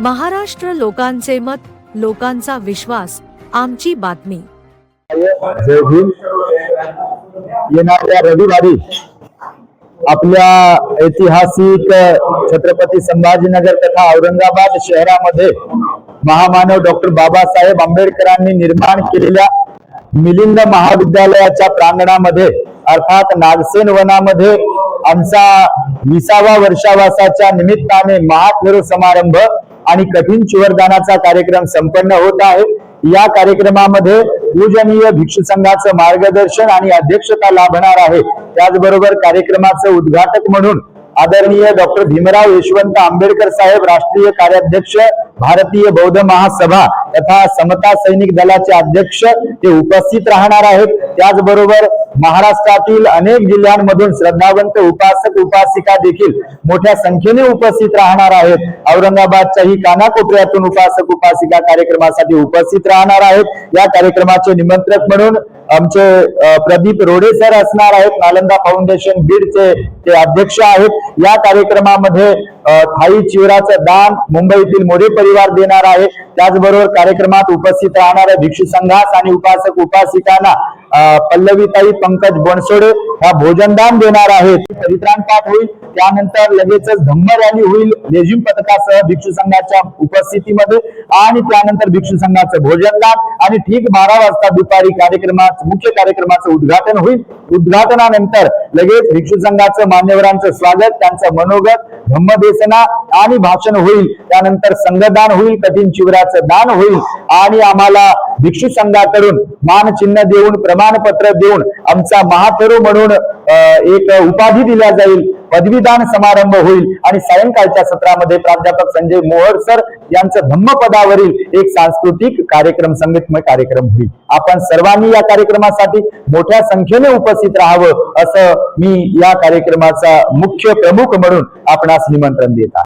महाराष्ट्र लोकांचे मत लोकांचा विश्वास आमची बातमी. येणाऱ्या रविवारी आपल्या ऐतिहासिक छत्रपती संभाजीनगर तथा औरंगाबाद शहरामध्ये महामानव डॉक्टर बाबासाहेब आंबेडकरांनी निर्माण केलेल्या मिलिंद महाविद्यालयाच्या प्रांगणामध्ये अर्थात नागसेन वनामध्ये आमचा विसावा वर्षावासाच्या निमित्ताने महाफेरू समारंभ आणि कठीण चिवरदानाचा कार्यक्रम संपन्न होत आहे. या कार्यक्रमामध्ये पूजनीय भिक्षू संघाचं मार्गदर्शन आणि अध्यक्षता लाभणार आहे. त्याचबरोबर कार्यक्रमाचं उद्घाटक म्हणून आदरणीय डॉक्टर भीमराव यशवंत आंबेडकर साहेब राष्ट्रीय कार्याध्यक्ष भारतीय बौद्ध महासभा तथा समता सैनिक दलाचे अध्यक्ष ते उपस्थित राहणार आहेत. त्याचबरोबर महाराष्ट्रातील अनेक जिल्ह्यांमधून श्रद्धावंत उपासक उपासिका देखील मोठ्या संख्येने उपस्थित राहणार आहेत. औरंगाबादच्याही कानाकोपऱ्यातून उपासक उपासिका कार्यक्रमासाठी उपस्थित राहणार आहेत. या कार्यक्रमाचे निमंत्रक म्हणून आमचे प्रदीप रोडे सर असणार आहेत. नालंदा फाउंडेशन बीडचे ते अध्यक्ष आहेत. या कार्यक्रमामध्ये थाई चिवराचं दान मुंबईतील मोरे परिवार देणार आहे. त्याचबरोबर कार्यक्रमात उपस्थित राहणाऱ्या भिक्षू संघास आणि उपासक उपासिकांना पल्लवीताई पंकज बनसोडे ह्या भोजनदान देणार आहेत. परित्राण पाठ होईल त्यानंतर लगेचच धम्म रॅली होईल. लेझिम पथकासह भिक्षू संघाच्या उपस्थितीमध्ये आणि त्यानंतर भिक्षू संघाचं भोजनदान आणि ठीक बारा वाजता दुपारी कार्यक्रमात मुख्य कार्यक्रमाचं उद्घाटन होईल. उद्घाटनानंतर लगेच भिक्षू संघाचं मान्यवरांचं स्वागत त्यांचं मनोगत धम्मदेसना आणि भाषण होईल. त्यानंतर संघदान होईल कठीण शिवराचं दान होईल. आणि आम्हाला भिक्षू संघाकडून मानचिन्ह देऊन प्रमाणपत्र देऊन आमचा महातरू म्हणून एक उपाधी दिल्या जाईल. पदवीदान समारंभ होईल आणि सायंकाळच्या सत्रामध्ये प्राध्यापक संजय मोहर सर यांचं धम्मपदावरील एक सांस्कृतिक कार्यक्रम संगीतमय कार्यक्रम होईल. आपण सर्वांनी या कार्यक्रमासाठी मोठ्या संख्येने उपस्थित राहावं असं मी या कार्यक्रमाचा मुख्य प्रमुख म्हणून आपणास निमंत्रण देत आहे.